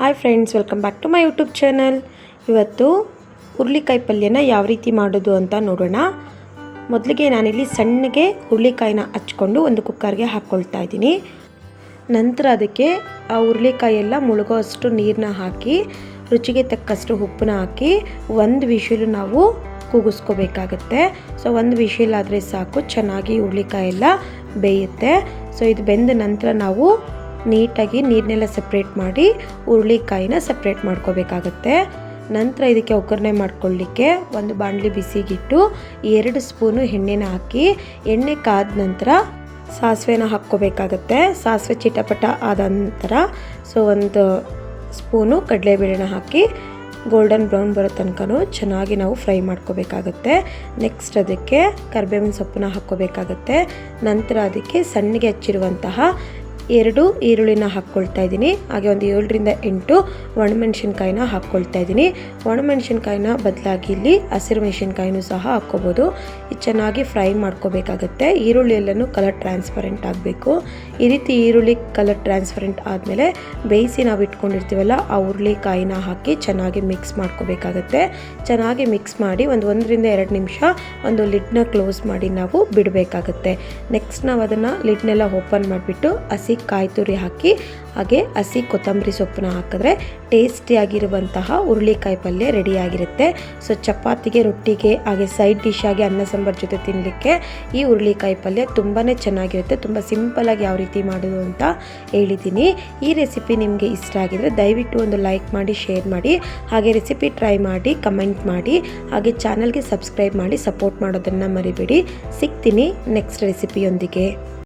Hi friends welcome back to my YouTube channel ಇವತ್ತು ಹುರುಳಿಕಾಯಿ ಪಲ್ಯನ ಯಾವ ರೀತಿ ಮಾಡೋದು ಅಂತ ನೋಡೋಣ. ಮೊದಲಿಗೆ ನಾನಿಲ್ಲಿ ಸಣ್ಣಗೆ ಹುರುಳಿಕಾಯಿನ ಹಚ್ಕೊಂಡು ಒಂದು ಕುಕ್ಕರ್ಗೆ ಹಾಕ್ಕೊಳ್ತಾ ಇದ್ದೀನಿ. ನಂತರ ಅದಕ್ಕೆ ಆ ಹುರ್ಳಿಕಾಯೆಲ್ಲ ಮುಳುಗೋ ಅಷ್ಟು ನೀರನ್ನ ಹಾಕಿ, ರುಚಿಗೆ ತಕ್ಕಷ್ಟು ಉಪ್ಪನ್ನ ಹಾಕಿ, ಒಂದು ವಿಷಲು ನಾವು ಕೂಗಿಸ್ಕೋಬೇಕಾಗತ್ತೆ. ಸೊ ಒಂದು ವಿಷಲ್ ಆದರೆ ಸಾಕು, ಚೆನ್ನಾಗಿ ಹುರ್ಳಿಕಾಯೆಲ್ಲ ಬೇಯುತ್ತೆ. ಸೊ ಇದು ಬೆಂದ ನಂತರ ನಾವು ನೀಟಾಗಿ ನೀರನ್ನೆಲ್ಲ ಸಪ್ರೇಟ್ ಮಾಡಿ ಹುರುಳಿಕಾಯಿನ ಸಪ್ರೇಟ್ ಮಾಡ್ಕೋಬೇಕಾಗತ್ತೆ. ನಂತರ ಇದಕ್ಕೆ ಒಗ್ಗರಣೆ ಮಾಡ್ಕೊಳ್ಳಿಕ್ಕೆ ಒಂದು ಬಾಣಲಿ ಬಿಸಿಗಿಟ್ಟು ಎರಡು ಸ್ಪೂನು ಎಣ್ಣೆನ ಹಾಕಿ ಎಣ್ಣೆ ಕಾದ ನಂತರ ಸಾಸಿವೆನ ಹಾಕ್ಕೋಬೇಕಾಗತ್ತೆ. ಸಾಸಿವೆ ಚಿಟಪಟ ಆದ ನಂತರ ಸೊ ಒಂದು ಸ್ಪೂನು ಕಡಲೆಬೇಳೆನ ಹಾಕಿ ಗೋಲ್ಡನ್ ಬ್ರೌನ್ ಬರೋ ತನಕನೂ ಚೆನ್ನಾಗಿ ನಾವು ಫ್ರೈ ಮಾಡ್ಕೋಬೇಕಾಗತ್ತೆ. ನೆಕ್ಸ್ಟ್ ಅದಕ್ಕೆ ಕರ್ಬೇವಿನ ಸೊಪ್ಪನ್ನ ಹಾಕ್ಕೋಬೇಕಾಗತ್ತೆ. ನಂತರ ಅದಕ್ಕೆ ಸಣ್ಣಗೆ ಹಚ್ಚಿರುವಂತಹ ಎರಡು ಈರುಳ್ಳಿನ ಹಾಕ್ಕೊಳ್ತಾ ಇದ್ದೀನಿ. ಹಾಗೆ ಒಂದು ಏಳರಿಂದ ಎಂಟು ಒಣಮೆಣಸಿನ್ಕಾಯಿನ ಹಾಕ್ಕೊಳ್ತಾ ಇದ್ದೀನಿ. ಒಣಮೆಣಸಿನ್ಕಾಯಿನ ಬದಲಾಗಿ ಇಲ್ಲಿ ಹಸಿರು ಮೆಣಸಿನ್ಕಾಯಿನೂ ಸಹ ಹಾಕ್ಕೋಬೋದು. ಇದು ಚೆನ್ನಾಗಿ ಫ್ರೈ ಮಾಡ್ಕೋಬೇಕಾಗತ್ತೆ. ಈರುಳ್ಳಿ ಎಲ್ಲನೂ ಕಲರ್ ಟ್ರಾನ್ಸ್ಪರೆಂಟ್ ಆಗಬೇಕು. ಈ ರೀತಿ ಈರುಳ್ಳಿ ಕಲರ್ ಟ್ರಾನ್ಸ್ಪರೆಂಟ್ ಆದಮೇಲೆ ಬೇಯಿಸಿ ನಾವು ಇಟ್ಕೊಂಡಿರ್ತೀವಲ್ಲ, ಆ ಹುರುಳಿಕಾಯಿನ ಹಾಕಿ ಚೆನ್ನಾಗಿ ಮಿಕ್ಸ್ ಮಾಡ್ಕೋಬೇಕಾಗತ್ತೆ. ಚೆನ್ನಾಗಿ ಮಿಕ್ಸ್ ಮಾಡಿ ಒಂದು ಒಂದರಿಂದ ಎರಡು ನಿಮಿಷ ಒಂದು ಲಿಡ್ನ ಕ್ಲೋಸ್ ಮಾಡಿ ನಾವು ಬಿಡಬೇಕಾಗತ್ತೆ. ನೆಕ್ಸ್ಟ್ ನಾವು ಅದನ್ನು ಲಿಡ್ನೆಲ್ಲ ಓಪನ್ ಮಾಡಿಬಿಟ್ಟು ಹಸಿ ಕಾಯಿ ತುರಿ ಹಾಕಿ, ಹಾಗೆ ಹಸಿ ಕೊತ್ತಂಬರಿ ಸೊಪ್ಪನ್ನ ಹಾಕಿದ್ರೆ ಟೇಸ್ಟಿಯಾಗಿರುವಂತಹ ಹುರುಳಿಕಾಯಿ ಪಲ್ಯ ರೆಡಿಯಾಗಿರುತ್ತೆ. ಸೊ ಚಪಾತಿಗೆ, ರೊಟ್ಟಿಗೆ, ಹಾಗೆ ಸೈಡ್ ಡಿಶ್ ಆಗಿ ಅನ್ನ ಸಾಂಬಾರ್ ಜೊತೆ ತಿನ್ನಲಿಕ್ಕೆ ಈ ಹುರುಳಿಕಾಯಿ ಪಲ್ಯ ತುಂಬಾ ಚೆನ್ನಾಗಿರುತ್ತೆ. ತುಂಬ ಸಿಂಪಲಾಗಿ ಯಾವ ರೀತಿ ಮಾಡೋದು ಅಂತ ಹೇಳಿದ್ದೀನಿ ಈ ರೆಸಿಪಿ ನಿಮಗೆ ಇಷ್ಟ ಆಗಿದರೆ ದಯವಿಟ್ಟು ಒಂದು ಲೈಕ್ ಮಾಡಿ ಶೇರ್ ಮಾಡಿ. ಹಾಗೆ ರೆಸಿಪಿ ಟ್ರೈ ಮಾಡಿ ಕಮೆಂಟ್ ಮಾಡಿ. ಹಾಗೆ ಚಾನಲ್ಗೆ ಸಬ್ಸ್ಕ್ರೈಬ್ ಮಾಡಿ ಸಪೋರ್ಟ್ ಮಾಡೋದನ್ನು ಮರಿಬೇಡಿ. ಸಿಗ್ತೀನಿ ನೆಕ್ಸ್ಟ್ ರೆಸಿಪಿಯೊಂದಿಗೆ